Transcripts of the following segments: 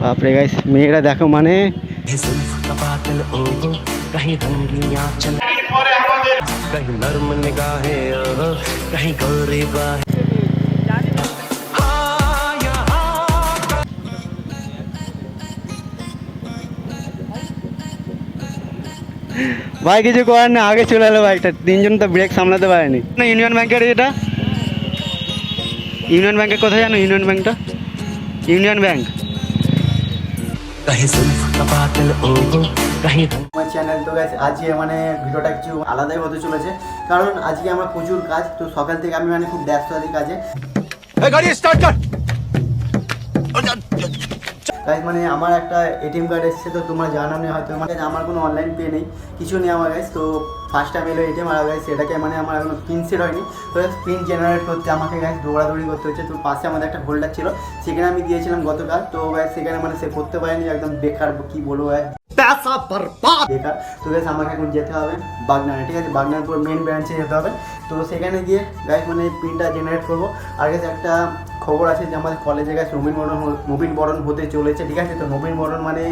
বাপরে গাইস মেয়েরা দেখো মানে जुल्फ का बादल ओहो कहीं रंगिया चल कहीं नर्म निगाहें ओहो कहीं गोरी बाहें हाँ, यहाँ ভাই কিছু করার না আগে চলে এলো বাইকটা তিনজন তো ব্রেক সামলাতে পারেনি না ইউনিয়ন ব্যাংকের এটা ইউনিয়ন ব্যাংকের কোথায় জানো ইউনিয়ন ব্যাংকটা ইউনিয়ন ব্যাংক कहीं जुल्फ का बादल ओहो कहीं रंग আমার চ্যানেল তো গাছ আজকে মানে ভিডিওটা কিছু আলাদাই হতে চলেছে কারণ আজকে আমার প্রচুর কাজ তো সকাল থেকে আমি মানে খুব ব্যস্ত আছি কাজে গাইজ মানে আমার একটা এটিএম কার্ড এসছে, তো তোমার জানা নেই হয়তো মানে আমার কোনো অনলাইন পে নেই, কিছু নেই আমার গাইজ তো ফার্স্ট টাইম এলো এটিএম, আর গাইজ সেটাকে মানে আমার এখনও পিন সেট হয়নি, তো পিন জেনারেট করতে আমাকে গাইজ দৌড়াদৌড়ি করতে হচ্ছে, তো পাশে আমাদের একটা হোল্ডার ছিল, সেখানে আমি দিয়েছিলাম গতকাল, তো গাইজ সেখানে মানে সে করতে পারেনি, একদম বেকার, কি বলব গাইজ বেকার তো গাইজ আমাকে এখন যেতে হবে বাগনানে, ঠিক আছে? বাগনানপুর মেন ব্রাঞ্চে যেতে হবে। তো সেখানে গিয়ে গাইজ মানে পিনটা জেনারেট করব। আর গাইজ একটা খবর আছে যে আমাদের কলেজে গাছ নবীন বরণ নবীন বরণ হতে চলেছে, ঠিক আছে? তো নবীন বরণ মানে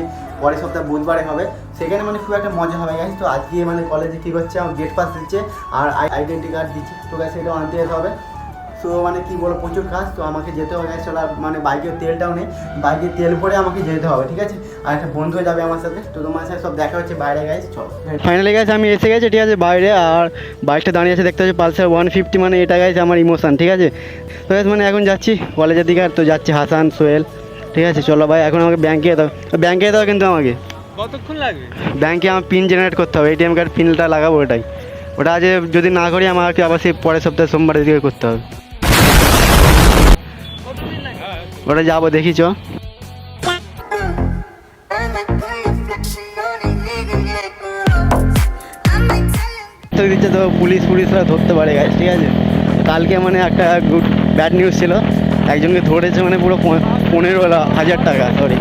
পরের সপ্তাহ বুধবারে হবে। সেখানে মানে খুব একটা মজা হবে গাইজ তো আজকে মানে কলেজে কী হচ্ছে? আমার গেট পাস দিচ্ছে আর আইডেন্টি কার্ড দিচ্ছে। তো গাছ সেটাও আনতে যেতে হবে। তো মানে কি বলব প্রচুর কাজ তো আমাকে যেতে হবে। গাছ চলা মানে বাইকের তেলটাও নেই। বাইকের তেল ভরে আমাকে যেতে হবে ঠিক আছে? আর একটা বন্ধু যাবে আমার সাথে তো তোমার সাথে সব দেখা হচ্ছে বাইরে গাইজ চলো। ফাইনালি গেছে আমি এসে গেছি ঠিক আছে বাইরে আর বাইকটা দাঁড়িয়ে আছে দেখতে পাচ্ছি পালসার ওয়ান ফিফটি মানে এটা গেছে আমার ইমোশন ঠিক আছে? তো মানে এখন যাচ্ছি কলেজের দিকে আর তো যাচ্ছে হাসান সোহেল ঠিক আছে? চলো ভাই এখন আমাকে ব্যাংকে যেতে হবে। ব্যাংকে যেতে হবে কিন্তু আমাকে? কতক্ষণ লাগবে? ব্যাংকে আমার পিন জেনারেট করতে হবে এটিএম কার্ড পিনটা লাগাবো ওটাই। ওটা আজ যদি না করি আমাকে আবার সেই পরের সপ্তাহে সোমবারের দিকে করতে হবে। ওটা যাব দেখি চ। দিচ্ছে তো পুলিশ পুলিশরা ধরতে পারে গাছ ঠিক আছে? কালকে মানে একটা গুড ব্যাড নিউজ ছিল। একজনকে ধরেছে মানে পুরো পনে- পনেরো হাজার টাকা সরি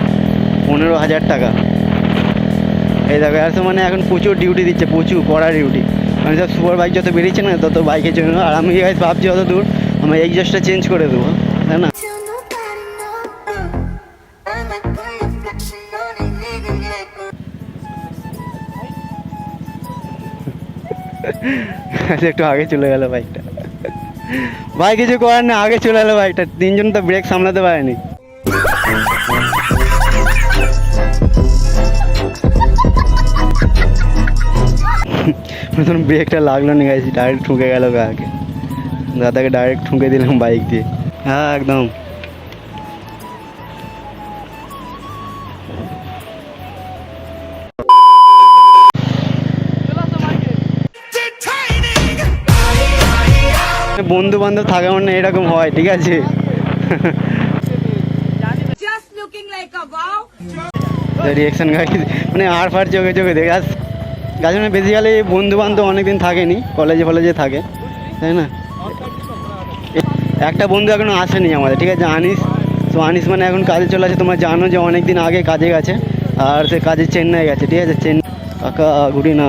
পনেরো হাজার টাকা। এই দেখো আসলে মানে এখন প্রচুর ডিউটি দিচ্ছে প্রচুর কড়া ডিউটি মানে সব সুপার বাইক যত বেরিয়েছে না তত বাইকের জন্য। আর আমি ভাবছি অত দূর আমি এক্সজস্টটা চেঞ্জ করে দেবো। একটু আগে চলে গেল বাইকটা ভাই, কিছু করার না আগে চলে গেলো বাইকটা তিনজন তো ব্রেক সামলাতে পারেনি। প্রথম ব্রেকটা লাগল না গাইছি ডাইরেক্ট ঠুকে গেল গাকে দাদাকে ডাইরেক্ট ঠুকে দিলাম বাইক দিয়ে। হ্যাঁ একদম। বন্ধু বান্ধব থাকা মানে এরকম হয় ঠিক আছে. রিয়েকশন গাড়ি মানে আর ফার চোখে চোখে দেখে গাছ গাছ মানে বেসিক্যালি বন্ধু বান্ধব অনেকদিন থাকেনি কলেজে ফলেজে থাকে তাই না? একটা বন্ধু এখনও আসেনি আমাদের ঠিক আছে? আনিস তো আনিস মানে এখন কাজে চলে আছে তোমরা জানো যে অনেক দিন আগে কাজে গেছে আর সে কাজে চেন্নাই গেছে ঠিক আছে? চেন্নাই কাকা ঘুরি না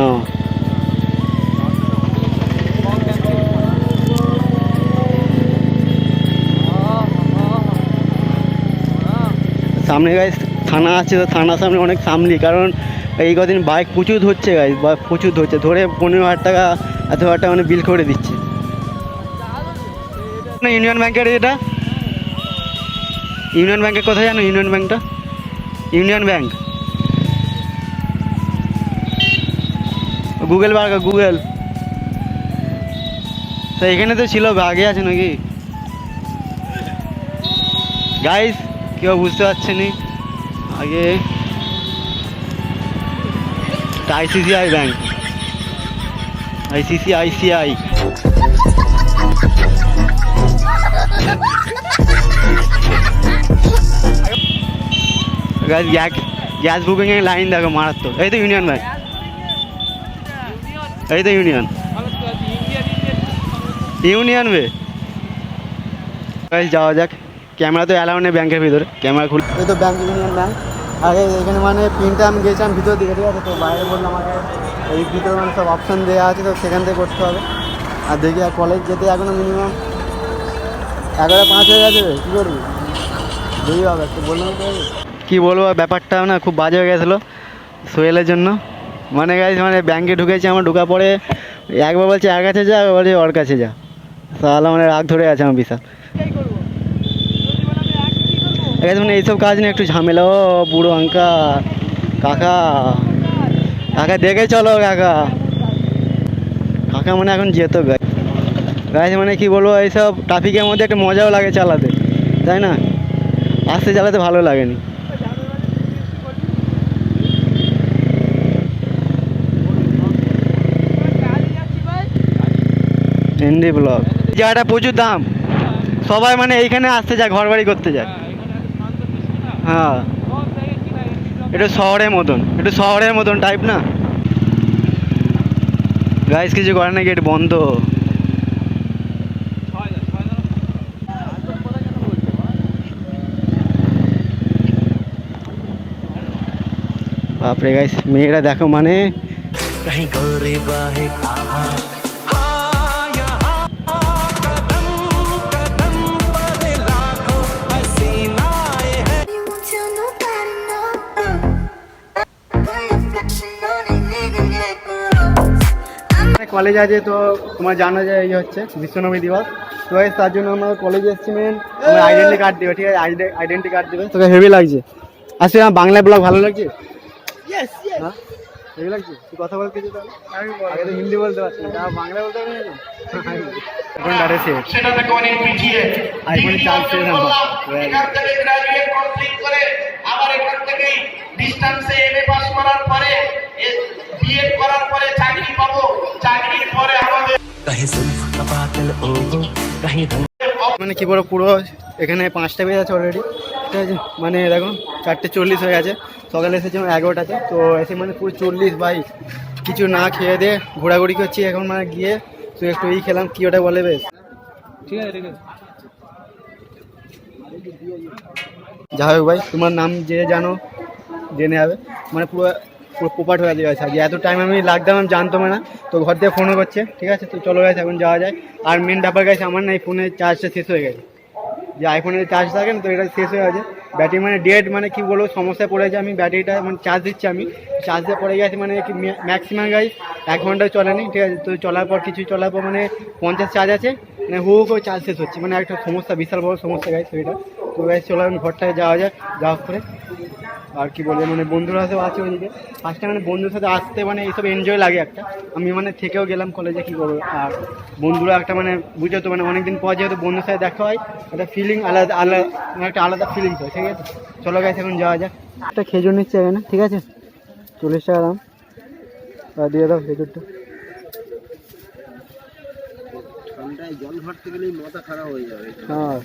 সামনে গাইজ থানা আছে তো থানার সামনে অনেক সামলি কারণ এই কদিন বাইক প্রচুর ধরছে গাইজ বা প্রচুর ধরছে, ধরে পনেরো হাজার টাকা, এত হাজার টাকা মানে বিল করে দিচ্ছে। ইউনিয়ন ব্যাংকের এটা? ইউনিয়ন ব্যাংকের কোথায় জানো ইউনিয়ন ব্যাংকটা ইউনিয়ন ব্যাংক গুগল বার গুগল তো এখানে তো ছিল, আগে আছে নাকি? গাইস কেউ বুঝতে পারছে নি। আগে ICICI bank. ICICI gas gas booking এর লাইন দেখো মারাত্মক। এই তো ইউনিয়ন ব্যাংক এই তো ইউনিয়ন ইউনিয়ন বে যাওয়া যাক। ক্যামেরা তো অ্যালাউ নেই ব্যাংকের ভিতরে। ক্যামেরা খুলে এই তো ব্যাংক ইউনিয়ন ব্যাংক। আগে এখানে মানে পিনটা আমি গেছিলাম ভিতর দিকে ঠিক আছে? তো বাইরে বলল আমাকে এই ভিতরে মানে সব অপশান দেওয়া আছে তো সেখান থেকে করতে হবে। আর দেখি আর কলেজ যেতে এখনও মিনিমাম এগারো পাঁচ হয়ে গেছে কী করবি? দেরি হবে একটু বললাম কি বলব ব্যাপারটা না খুব বাজে হয়ে গেছিল সোহেলের জন্য। মানে গাইজ মানে ব্যাংকে ঢুকেছি আমার ঢুকা পরে একবার বলছে এর কাছে যা একবার বলছে ওর কাছে যা। তাহলে মানে রাগ ধরে আছে আমার বিশাল। মানে এইসব কাজ নিয়ে একটু ঝামেলা। ও, বুড়ো আঙ্কা। কাকা। কাকা, দেখে চলো কাকা। কাকা মানে এখন যেত গাছ গাছ মানে কি বলব, এইসব ট্রাফিকের মধ্যে একটা মজাও লাগে চালাতে, তাই না? আস্তে চালাতে ভালো লাগেনি। এনডি ব্লক জায়গাটা প্রচুর দাম। সবাই মানে এইখানে আসতে যায় ঘর বাড়ি করতে যায়। হ্যাঁ এটা শহরের মতন একটু শহরের মতন টাইপ না গাইস কিছু করে না গেট বন্ধ বাপরে গাইস মেয়েরা দেখো মানে कहीं गोरी बाहें आहा কলেজ আছে তো তোমার জানা যায় এই হচ্ছে বিশ্বনবী দিবস। তো তার জন্য আমরা কলেজে এসেছি মেন আমার আইডেন্টি কার্ড দেবে ঠিক আছে? আইডেন্টি কার্ড দেবে। তোকে হেভি লাগছে। আচ্ছা আমার বাংলা ব্লগ ভালো লাগছে? হ্যাঁ? হেভি লাগছে? তুই কথা বলতে কিছু তাহলে। আগে তো হিন্দি বলতে পারছি না। বাংলা বলতে পারবি না এখন চার্জ শেষ। আমার। এখান থেকে গ্রাজুয়েট কমপ্লিট করে আবার এখান থেকেই ডিস্টেন্সে এমএ পাস করার মানে কি বলো, পুরো এখানে পাঁচটা বেজে আছে অলরেডি ঠিক আছে? মানে দেখো, চারটে চল্লিশ হয়ে গেছে। সকালে এসেছিলাম এগারোটাতে। তো এসে মানে পুরো চল্লিশ, বাইশ। কিছু না খেয়ে দিয়ে ঘোরাঘুরি করছি এখন মানে গিয়ে। তো একটু ই খেলাম, কি ওটা বলে বেশ। যাই হোক ভাই, তোমার নাম যে জানো, জেনে যাবে। মানে পুরো পুরো পোপাট হয়ে গেছে আজকে এত টাইম আমি লাগতাম, আমি জানতাম না। তো ঘর দিয়ে ফোনও করছে, ঠিক আছে? তো চলো গেছে এখন যাওয়া যায় আর মেন ব্যাপার গেছে আমার না এই ফোনের চার্জটা শেষ হয়ে গেছে। যে আইফোনের চার্জ থাকে না, তো এটা শেষ হয়ে গেছে। ব্যাটারি মানে ডেট মানে কি বলব, সমস্যায় পড়েছে আমি। ব্যাটারিটা মানে চার্জ দিচ্ছি আমি। চার্জ দিয়ে পড়ে গেছে মানে ম্যাক্সিমাম গাইজ এক ঘন্টায় চলেনি, ঠিক আছে? তো চলার পর, কিছু চলার পর মানে পঞ্চাশ চার্জ আছে। মানে হু করে চার্জ শেষ হচ্ছে। মানে একটা সমস্যা, বিশাল বড় সমস্যা গাইজ সেটা তো গাইজ চলো আমি ঘরটায় যাওয়া যায় যাওয়া করে আর কি বলে মানে বন্ধুরা সাথেও আছে ওইদিকে। ফার্স্টে মানে বন্ধুর সাথে আসতে মানে এইসব এনজয় লাগে একটা। আমি মানে থেকেও গেলাম কলেজে কী করব আর বন্ধুরা একটা মানে বুঝে তো মানে অনেকদিন পর যেহেতু বন্ধুর সাথে দেখা হয় একটা ফিলিং আলাদা আলাদা মানে একটা আলাদা ফিলিংস হয় ঠিক আছে? চলো গেছে এখন যাওয়া যাক। একটা খেজুর নিচ্ছে এখানে ঠিক আছে? চল্লিশ টাকা দাম। আর দিয়ে দাও খেজুরটা। জল ভরতে গেলেই মাথা খারাপ হয়ে যাবে। হ্যাঁ।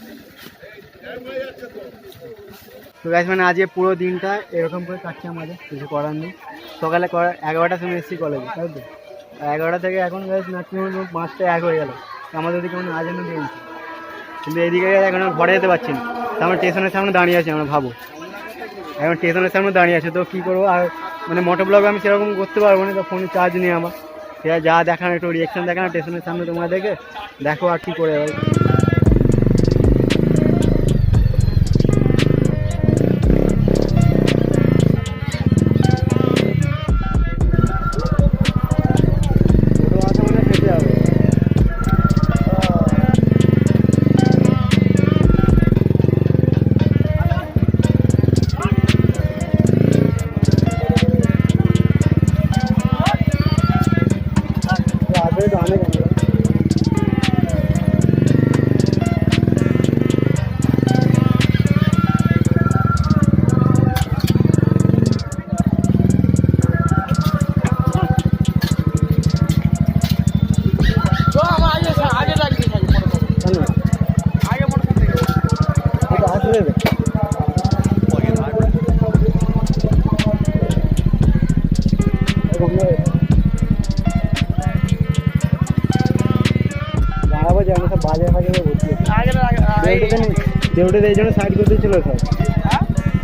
তো গাছ মানে আজকে পুরো দিনটা এরকম করে কাটছে আমাদের, কিছু করার নেই। সকালে করা এগারোটার সময় এসেছি কলেজে তাই তো? এগারোটা থেকে এখন গাছ ম্যাক্সিমাম পাঁচটা এক হয়ে গেল। আমাদের দিকে মানে আজ দিয়েছি কিন্তু এদিকে এখন ঘরে যেতে পারছি না। আমরা স্টেশনের সামনে দাঁড়িয়ে আছি, আমরা ভাবো। এখন স্টেশনের সামনে দাঁড়িয়ে আছে, তো কী করব? আর মানে মোটর ব্লগ আমি সেরকম করতে পারব না, তো ফোনে চার্জ নেই আমার। যা দেখানো একটু রিয়েকশন দেখানো স্টেশনের সামনে তোমরা দেখে দেখো আর কী করে দাঁড়াবো যে আমরা সব বাজার ফাজারে ভর্তি দেউটিতে দেউটিতে এই জন্য সাইড করে দিয়েছিল সব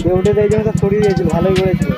দেউটিতে এই জন্য সব সরিয়ে দিয়েছিল ভালোই করেছিল।